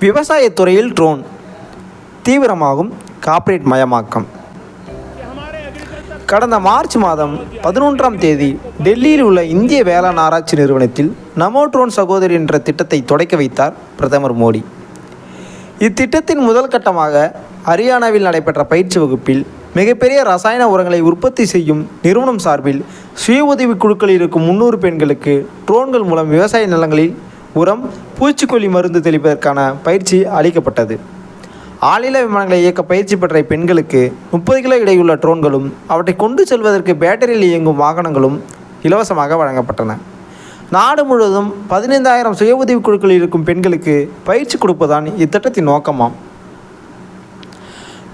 விவசாயத்துறையில் drone தீவிரமாகும் corporate மயமாக்கம். கடந்த March மாதம் பதினொன்றாம் தேதி டெல்லியில் உள்ள இந்திய வேளாண் ஆராய்ச்சி நிறுவனத்தில் நமோ ட்ரோன் சகோதரி என்ற திட்டத்தை தொடக்க வைத்தார் பிரதமர் மோடி. இத்திட்டத்தின் முதல் கட்டமாக ஹரியானாவில் நடைபெற்ற பயிற்சி வகுப்பில் மிகப்பெரிய ரசாயன உரங்களை உற்பத்தி செய்யும் நிறுவனம் சார்பில் சுய உதவிக் குழுக்களில் இருக்கும் முன்னூறு பெண்களுக்கு ட்ரோன்கள் மூலம் விவசாய நிலங்களில் உரம் பூச்சிக்கொல்லி மருந்து தெளிப்பதற்கான பயிற்சி அளிக்கப்பட்டது. ஆளில்லா விமானங்களை இயக்க பயிற்சி பெற்ற பெண்களுக்கு முப்பது கிலோ இடையுள்ள ட்ரோன்களும் அவற்றை கொண்டு செல்வதற்கு பேட்டரியில் இயங்கும் வாகனங்களும் இலவசமாக வழங்கப்பட்டன. நாடு முழுவதும் பதினைந்தாயிரம் சுய உதவிக் குழுக்களில் இருக்கும் பெண்களுக்கு பயிற்சி கொடுப்பதுதான் இத்திட்டத்தின் நோக்கமாம்.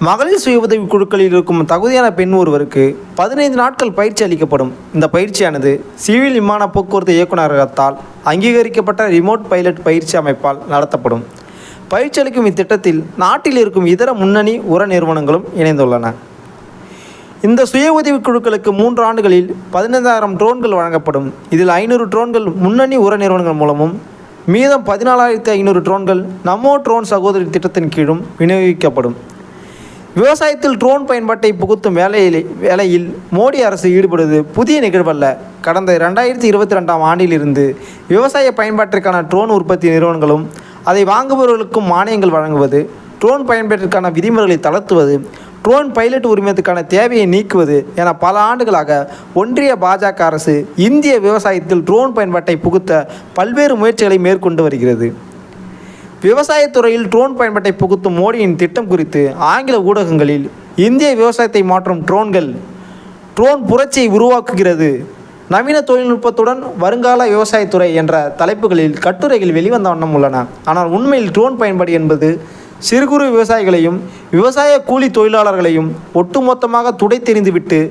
மகளிர் சுய உதவி குழுக்களில் இருக்கும் தகுதியான பெண் ஒருவருக்கு பதினைந்து நாட்கள் பயிற்சி அளிக்கப்படும். இந்த பயிற்சியானது சிவில் விமான போக்குவரத்து இயக்குநரகத்தால் அங்கீகரிக்கப்பட்ட ரிமோட் பைலட் பயிற்சி அமைப்பால் நடத்தப்படும். பயிற்சி அளிக்கும் இத்திட்டத்தில் நாட்டில் இருக்கும் இதர முன்னணி உர நிறுவனங்களும் இணைந்துள்ளன. இந்த சுய உதவி குழுக்களுக்கு மூன்று ஆண்டுகளில் பதினைந்தாயிரம் ட்ரோன்கள் வழங்கப்படும். இதில் ஐநூறு ட்ரோன்கள் முன்னணி உர நிறுவனங்கள் மூலமும் மீதம் பதினாலாயிரத்தி ஐநூறு ட்ரோன்கள் நமோ ட்ரோன் சகோதரி திட்டத்தின் கீழும் விநியோகிக்கப்படும். விவசாயத்தில் ட்ரோன் பயன்பாட்டை புகுத்தும் வேலையில் வேலையில் மோடி அரசு ஈடுபடுவது புதிய நிகழ்வல்ல. கடந்த ரெண்டாயிரத்தி இருபத்தி ரெண்டாம் ஆண்டிலிருந்து விவசாய பயன்பாட்டிற்கான ட்ரோன் உற்பத்தி நிறுவனங்களும் அதை வாங்குபவர்களுக்கும் மானியங்கள் வழங்குவது ட்ரோன் பயன்பாட்டிற்கான விதிமுறைகளை தளர்த்துவது ட்ரோன் பைலட் உரிமத்துக்கான தேவையை நீக்குவது என பல ஆண்டுகளாக ஒன்றிய பாஜக அரசு இந்திய விவசாயத்தில் ட்ரோன் பயன்பாட்டை புகுத்த பல்வேறு முயற்சிகளை மேற்கொண்டு வருகிறது. விவசாயத்துறையில் ட்ரோன் பயன்பாட்டை புகுத்தும் மோடியின் திட்டம் குறித்து ஆங்கில ஊடகங்களில் இந்திய விவசாயத்தை மாற்றும் ட்ரோன்கள் ட்ரோன் புரட்சியை உருவாக்குகிறது. நவீன தொழில்நுட்பத்துடன் வருங்கால விவசாயத்துறை என்ற தலைப்புகளில் கட்டுரைகள் வெளிவந்த வண்ணம் உள்ளன. ஆனால் உண்மையில் ட்ரோன் பயன்பாடு என்பது சிறு குறு விவசாயிகளையும் விவசாய கூலி தொழிலாளர்களையும் ஒட்டுமொத்தமாக துடை தெரிந்துவிட்டு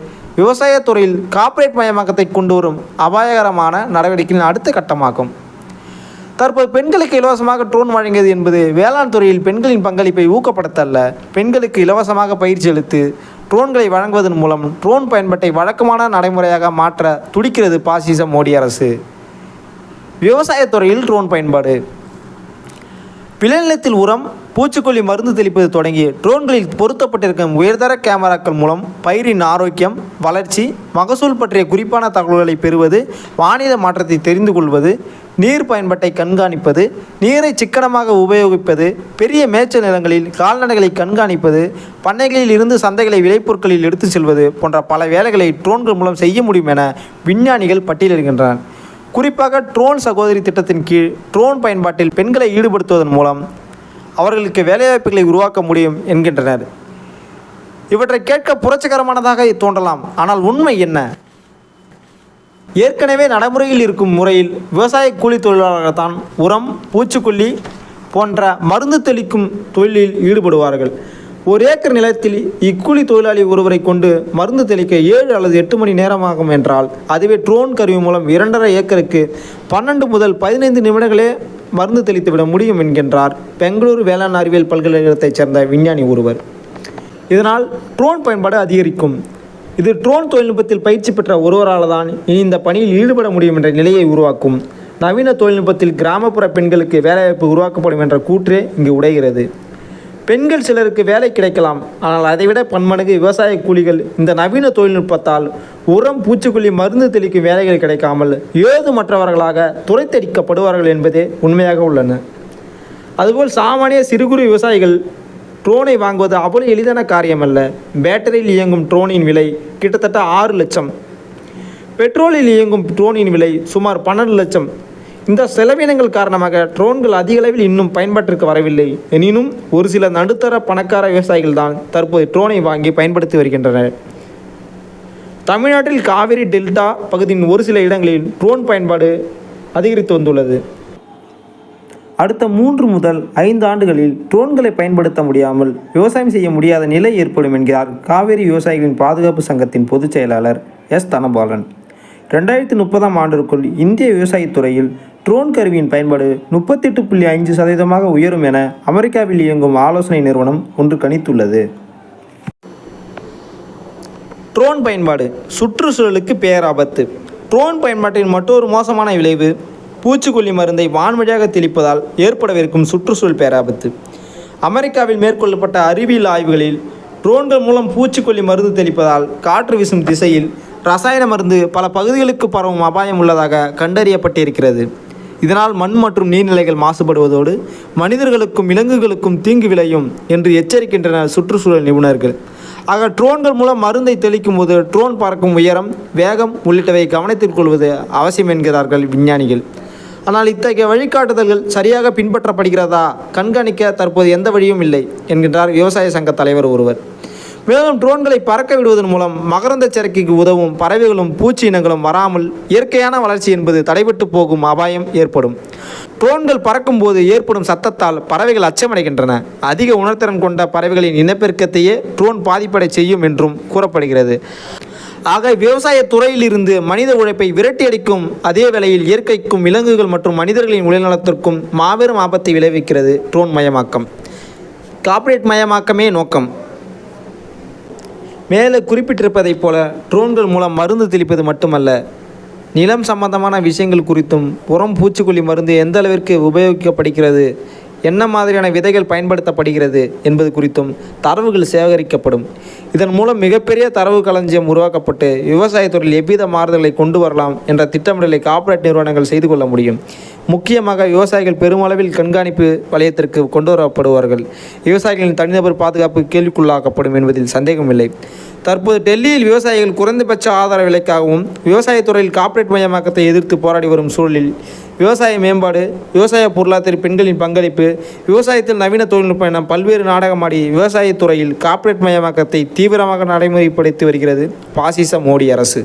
விவசாயத்துறையில் கார்ப்பரேட் மயமாக்கத்தை கொண்டு வரும் அபாயகரமான நடவடிக்கையின் அடுத்த கட்டமாகும். தற்போது பெண்களுக்கு இலவசமாக ட்ரோன் வழங்கியது என்பது வேளாண் துறையில் பெண்களின் பங்களிப்பை ஊக்கப்படுத்தல்ல. பெண்களுக்கு இலவசமாக பயிற்சி அளித்து ட்ரோன்களை வழங்குவதன் மூலம் ட்ரோன் பயன்பாட்டை வழக்கமான நடைமுறையாக மாற்ற துடிக்கிறது பாசிச மோடி அரசு. விவசாயத்துறையில் ட்ரோன் பயன்பாடு. விளைநிலத்தில் உரம் பூச்சிக்கொல்லி மருந்து தெளிப்பது தொடங்கி ட்ரோன்களில் பொருத்தப்பட்டிருக்கும் உயர்தர கேமராக்கள் மூலம் பயிரின் ஆரோக்கியம் வளர்ச்சி மகசூல் பற்றிய குறிப்பான தகவல்களை பெறுவது வானிலை மாற்றத்தை தெரிந்து கொள்வது நீர் பயன்பாட்டை கண்காணிப்பது நீரை சிக்கனமாக உபயோகிப்பது பெரிய மேய்ச்சல் நிலங்களில் கால்நடைகளை கண்காணிப்பது பண்ணைகளில் இருந்து சந்தைகளை விளைபொருட்களில் எடுத்துச் செல்வது போன்ற பல வேலைகளை ட்ரோன்கள் மூலம் செய்ய முடியும் என விஞ்ஞானிகள் பட்டியலிடுகின்றனர். குறிப்பாக ட்ரோன் சகோதரி திட்டத்தின் கீழ் ட்ரோன் பயன்பாட்டில் பெண்களை ஈடுபடுத்துவதன் மூலம் அவர்களுக்கு வேலைவாய்ப்புகளை உருவாக்க முடியும் என்கின்றனர். இவற்றை கேட்க புரட்சிகரமானதாக தோன்றலாம். ஆனால் உண்மை என்ன? ஏற்கனவே நடைமுறையில் இருக்கும் முறையில் விவசாய கூலி தொழிலாளர்கள்தான் உரம் பூச்சிக்கொல்லி போன்ற மருந்து தெளிக்கும் தொழிலில் ஈடுபடுவார்கள். ஒரு ஏக்கர் நிலத்தில் இக்கூலி தொழிலாளி ஒருவரை கொண்டு மருந்து தெளிக்க ஏழு அல்லது எட்டு மணி நேரமாகும் என்றால் அதுவே ட்ரோன் கருவி மூலம் இரண்டரை ஏக்கருக்கு பன்னெண்டு முதல் பதினைந்து நிமிடங்களே மருந்து தெளித்துவிட முடியும் என்கின்றார் பெங்களூரு வேளாண் அறிவியல் பல்கலைக்கழகத்தைச் சேர்ந்த விஞ்ஞானி ஒருவர். இதனால் ட்ரோன் பயன்பாடு அதிகரிக்கும். இது ட்ரோன் தொழில்நுட்பத்தில் பயிற்சி பெற்ற ஒருவரால் தான் இனி இந்த பணியில் ஈடுபட முடியும் என்ற நிலையை உருவாக்கும். நவீன தொழில்நுட்பத்தில் கிராமப்புற பெண்களுக்கு வேலைவாய்ப்பு உருவாக்கப்படும் என்ற கூற்றே இங்கு உடைகிறது. பெண்கள் சிலருக்கு வேலை கிடைக்கலாம் ஆனால் அதைவிட பன்மடங்கு விவசாய கூலிகள் இந்த நவீன தொழில்நுட்பத்தால் உரம் பூச்சிக்கொல்லி மருந்து தெளிக்கும் வேலைகள் கிடைக்காமல் ஏதுமற்றவர்களாக துரைத்தடிக்கப்படுவார்கள் என்பதே உண்மையாக உள்ளன. அதுபோல் சாமானிய சிறு குறு விவசாயிகள் ட்ரோனை வாங்குவது அவ்வளோ எளிதான காரியமல்ல. பேட்டரியில் இயங்கும் ட்ரோனின் விலை கிட்டத்தட்ட ஆறு லட்சம். பெட்ரோலில் இயங்கும் ட்ரோனின் விலை சுமார் பன்னெண்டு லட்சம். இந்த செலவினங்கள் காரணமாக ட்ரோன்கள் அதிக அளவில் இன்னும் பயன்பாட்டிற்கு வரவில்லை. எனினும் ஒரு சில நடுத்தர பணக்கார விவசாயிகள் தான் தற்போது ட்ரோனை வாங்கி பயன்படுத்தி வருகின்றனர். தமிழ்நாட்டில் காவிரி டெல்டா பகுதியின் ஒரு சில இடங்களில் ட்ரோன் பயன்பாடு அதிகரித்து வந்துள்ளது. அடுத்த மூன்று முதல் ஐந்து ஆண்டுகளில் ட்ரோன்களை பயன்படுத்த முடியாமல் விவசாயம் செய்ய முடியாத நிலை ஏற்படும் என்கிறார் காவேரி விவசாயிகளின் பாதுகாப்பு சங்கத்தின் பொதுச் செயலாளர் எஸ். தனபாலன். ரெண்டாயிரத்தி முப்பதாம் ஆண்டிற்குள் இந்திய விவசாயத்துறையில் ட்ரோன் கருவியின் பயன்பாடு முப்பத்தெட்டு புள்ளி ஐந்து சதவீதமாக உயரும் என அமெரிக்காவில் இயங்கும் ஆலோசனை நிறுவனம் ஒன்று கணித்துள்ளது. ட்ரோன் பயன்பாடு சுற்றுச்சூழலுக்கு பேராபத்து. ட்ரோன் பயன்பாட்டின் மற்றொரு மோசமான விளைவு பூச்சிக்கொல்லி மருந்தை வான்வழியாக தெளிப்பதால் ஏற்படவிருக்கும் சுற்றுச்சூழல் பேராபத்து. அமெரிக்காவில் மேற்கொள்ளப்பட்ட அறிவியல் ஆய்வுகளில் ட்ரோன்கள் மூலம் பூச்சிக்கொல்லி மருந்து தெளிப்பதால் காற்று வீசும் திசையில் ரசாயன மருந்து பல பகுதிகளுக்கு பரவும் அபாயம் உள்ளதாக கண்டறியப்பட்டிருக்கிறது. இதனால் மண் மற்றும் நீர்நிலைகள் மாசுபடுவதோடு மனிதர்களுக்கும் விலங்குகளுக்கும் தீங்கு விளையும் என்று எச்சரிக்கின்றனர் சுற்றுச்சூழல் நிபுணர்கள். ஆக ட்ரோன்கள் மூலம் மருந்தை தெளிக்கும் போது ட்ரோன் பறக்கும் உயரம் வேகம் உள்ளிட்டவை கவனத்தில் கொள்வது அவசியம் என்கிறார்கள் விஞ்ஞானிகள். ஆனால் இத்தகைய வழிகாட்டுதல்கள் சரியாக பின்பற்றப்படுகிறதா? கண்காணிக்க தற்போது எந்த வழியும் இல்லை என்கின்றார் விவசாய சங்க தலைவர் ஒருவர். மேலும் ட்ரோன்களை பறக்க விடுவதன் மூலம் மகரந்த சரக்கிக்கு உதவும் பறவைகளும் பூச்சி இனங்களும் வராமல் இயற்கையான வளர்ச்சி என்பது தடைபட்டு போகும் அபாயம் ஏற்படும். ட்ரோன்கள் பறக்கும்போது ஏற்படும் சத்தத்தால் பறவைகள் அச்சமடைகின்றன. அதிக உணர்திறன் கொண்ட பறவைகளின் இனப்பெருக்கத்தையே ட்ரோன் பாதிப்படை செய்யும் என்றும் கூறப்படுகிறது. ஆக விவசாய துறையிலிருந்து மனித உழைப்பை விரட்டியடிக்கும் அதே வேளையில் இயற்கைக்கும் விலங்குகள் மற்றும் மனிதர்களின் உடல்நலத்திற்கும் மாபெரும் ஆபத்தை விளைவிக்கிறது ட்ரோன் மயமாக்கம். கார்ப்பரேட் மயமாக்கமே நோக்கம். மேலே குறிப்பிட்டிருப்பதைப் போல ட்ரோன்கள் மூலம் மருந்து தெளிப்பது மட்டுமல்ல நிலம் சம்பந்தமான விஷயங்கள் குறித்தும் புறம் பூச்சிக்கொல்லி மருந்து எந்த அளவிற்கு உபயோகிக்கப்படுகிறது என்ன மாதிரியான விதைகள் பயன்படுத்தப்படுகிறது என்பது குறித்தும் தரவுகள் சேகரிக்கப்படும். இதன் மூலம் மிகப்பெரிய தரவு களஞ்சியம் உருவாக்கப்பட்டு விவசாயத்துறையில் எவ்வித மாறுதலை கொண்டு வரலாம் என்ற திட்டமிடலை கார்ப்பரேட் நிறுவனங்கள் செய்து கொள்ள முடியும். முக்கியமாக விவசாயிகள் பெருமளவில் கண்காணிப்பு வலயத்திற்கு கொண்டு வரப்படுவார்கள். விவசாயிகளின் தனிநபர் பாதுகாப்பு கேள்விக்குள்ளாக்கப்படும் என்பதில் சந்தேகமில்லை. தற்போது டெல்லியில் விவசாயிகள் குறைந்தபட்ச ஆதார விலைக்காகவும் விவசாயத்துறையில் கார்ப்பரேட் மயமாக்கத்தை எதிர்த்து போராடி வரும் சூழலில் விவசாய மேம்பாடு விவசாய பொருளாதார பெண்களின் பங்களிப்பு விவசாயத்தில் நவீன தொழில்நுட்பம் என பல்வேறு நாடகமாடி விவசாயத்துறையில் கார்ப்பரேட் மயமாக்கத்தை தீவிரமாக நடைமுறைப்படுத்தி வருகிறது பாசிச மோடி அரசு.